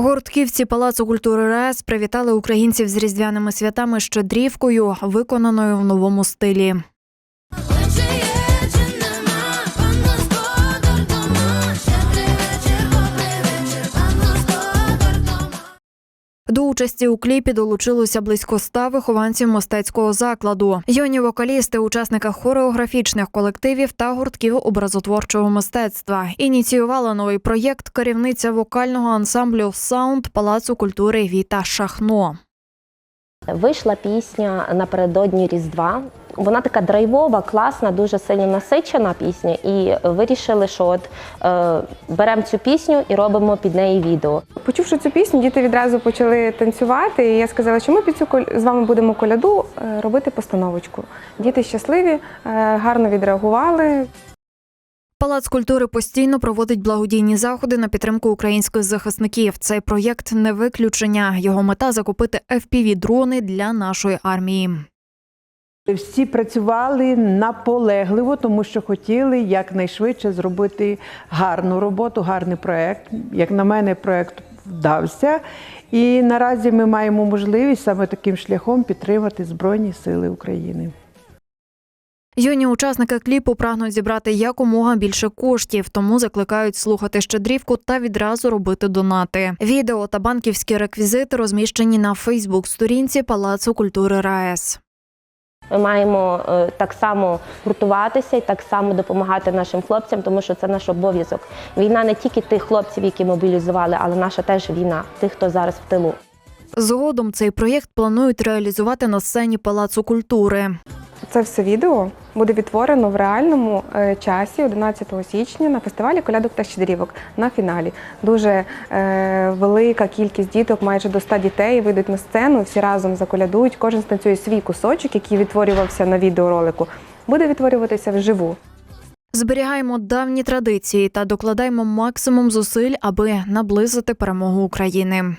Гуртківці Палацу культури РАЕС привітали українців з різдвяними святами щедрівкою, виконаною в новому стилі. До участі у кліпі долучилося близько ста вихованців мистецького закладу. Юні вокалісти, учасника хореографічних колективів та гуртків образотворчого мистецтва. Ініціювала новий проєкт керівниця вокального ансамблю Саунд Палацу культури Віта Шахно. Вийшла пісня напередодні Різдва. Вона така драйвова, класна, дуже сильно насичена пісня. І вирішили, що от е, беремо цю пісню і робимо під неї відео. Почувши цю пісню, діти відразу почали танцювати. І я сказала, що ми під цю з вами будемо коляду е, робити постановочку. Діти щасливі, е, гарно відреагували. Палац культури постійно проводить благодійні заходи на підтримку українських захисників. Цей проєкт не виключення. Його мета закупити fpv дрони для нашої армії. Всі працювали наполегливо, тому що хотіли якнайшвидше зробити гарну роботу, гарний проект. Як на мене, проект вдався. І наразі ми маємо можливість саме таким шляхом підтримати Збройні Сили України. Юні учасники кліпу прагнуть зібрати якомога більше коштів, тому закликають слухати щедрівку та відразу робити донати. Відео та банківські реквізити розміщені на Фейсбук-сторінці Палацу культури РаЕС. Ми маємо е, так само гуртуватися і так само допомагати нашим хлопцям, тому що це наш обов'язок. Війна не тільки тих хлопців, які мобілізували, але наша теж війна, тих, хто зараз в тилу. Згодом цей проєкт планують реалізувати на сцені Палацу культури. Це все відео буде відтворено в реальному е, часі 11 січня на фестивалі колядок та щедрівок на фіналі. Дуже е, велика кількість діток, майже до 100 дітей, вийдуть на сцену, всі разом заколядують. Кожен станцює свій кусочок, який відтворювався на відеоролику, буде відтворюватися вживу. Зберігаємо давні традиції та докладаємо максимум зусиль, аби наблизити перемогу України.